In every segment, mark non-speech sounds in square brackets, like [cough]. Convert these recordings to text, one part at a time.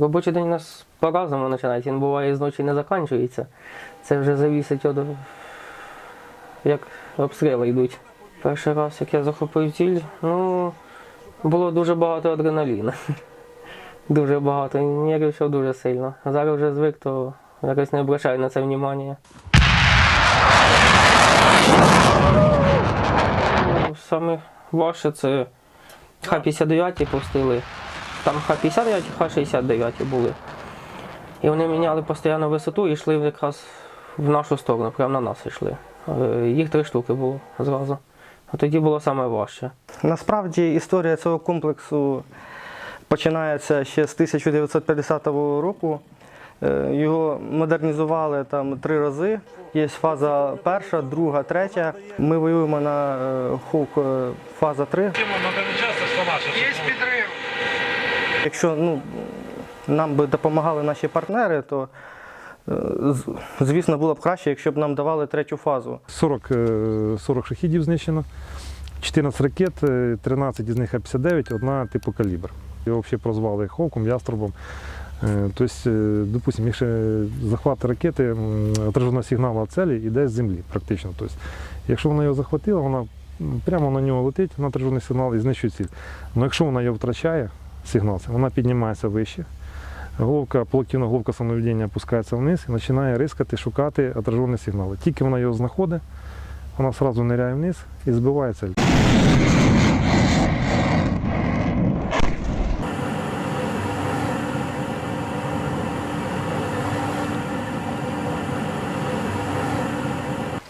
Робочий день у нас по-разному починається. Він буває з ночі не закінчується. Це вже залежить від як обстріли йдуть. Перший раз, як я захопив ціль, ну було дуже багато адреналіну. [laughs] Дуже багато. Нервничав дуже сильно. Зараз вже звик, то якось не обращаю на це увагу. Ну, Саме важче це Х-59 пустили. Там Х-59 і Х-69 були. І вони міняли постійно висоту і йшли якраз в нашу сторону, прямо на нас йшли. Е, Їх три штуки було зразу. А тоді було саме важче. Насправді історія цього комплексу починається ще з 1950 року. Е, Його модернізували там три рази. Є фаза перша, друга, третя. Ми воюємо на е, Хук е, фаза 3. Є підрив. Якщо ну, нам би допомагали наші партнери, то звісно було б краще, якщо б нам давали третю фазу. 40, е, 40 шахідів знищено, 14 ракет, е, 13 із них А-59, одна типу калібр. Його взагалі прозвали Ховком, яструбом. Е, Тобто, е, допустимо, якщо захват ракети м, отраженого сигналу цілі йде з землі практично. Тобто, якщо вона його захватила, вона прямо на нього летить на отражений сигнал і знищує ціль. Але якщо вона його втрачає, сигнал, вона піднімається вище. Головка, полуактивна головка самонаведення опускається вниз і починає рискати, шукати отражені сигнали. Тільки вона його знаходить, вона одразу ниряє вниз і збиває цель.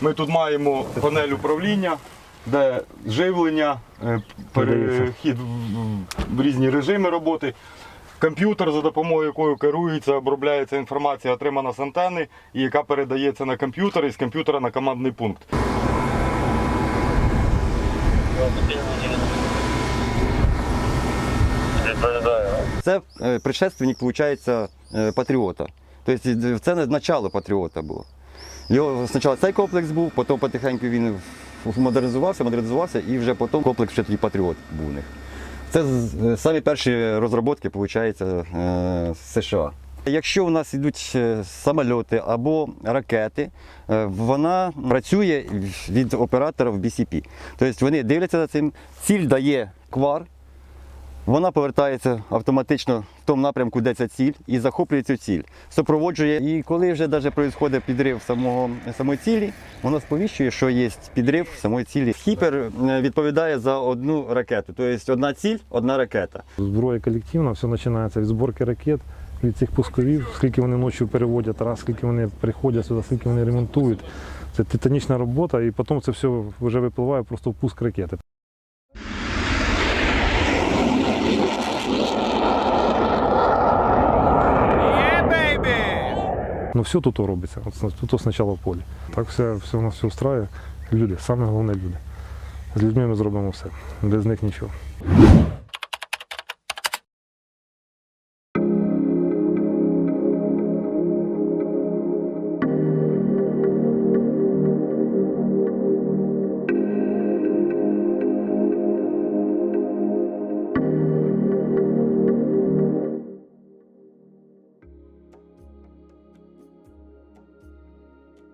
Ми тут маємо панель управління, де живлення, е, перехід в- різні режими роботи. Комп'ютер, за допомогою якого керується, обробляється інформація, отримана з антени, і яка передається на комп'ютер і з комп'ютера на командний пункт. Це е, предшественник, виходить, е, патріота. Тобто це не начало патріота було. Його спочатку цей комплекс був, потім потихеньку він модернізувався, модернізувався, і вже потім комплекс ще тоді патріот був у них. Це е, самі перші розробки, виходить, е, США. Якщо у нас йдуть е, самольоти або ракети, вона працює від оператора в BCP. Тобто вони дивляться за цим, ціль дає квар, вона повертається автоматично в тому напрямку, де ця ціль, і захоплює цю ціль. Супроводжує. І коли вже навіть відбувається підрив самого, самої цілі, воно сповіщує, що є підрив самої цілі. Хіпер е, відповідає за одну ракету. Тобто одна ціль, одна ракета. Зброя колективна, все починається від зборки ракет, від цих пусковів, скільки вони ночі переводять, раз, скільки вони приходять сюди, скільки вони ремонтують. Це титанічна робота, і потім це все вже випливає просто в пуск ракети. Ну все тут робиться, тут спочатку полі. Так все, все у нас все устраює. Люди, саме головне люди. З людьми ми зробимо все. Без них нічого.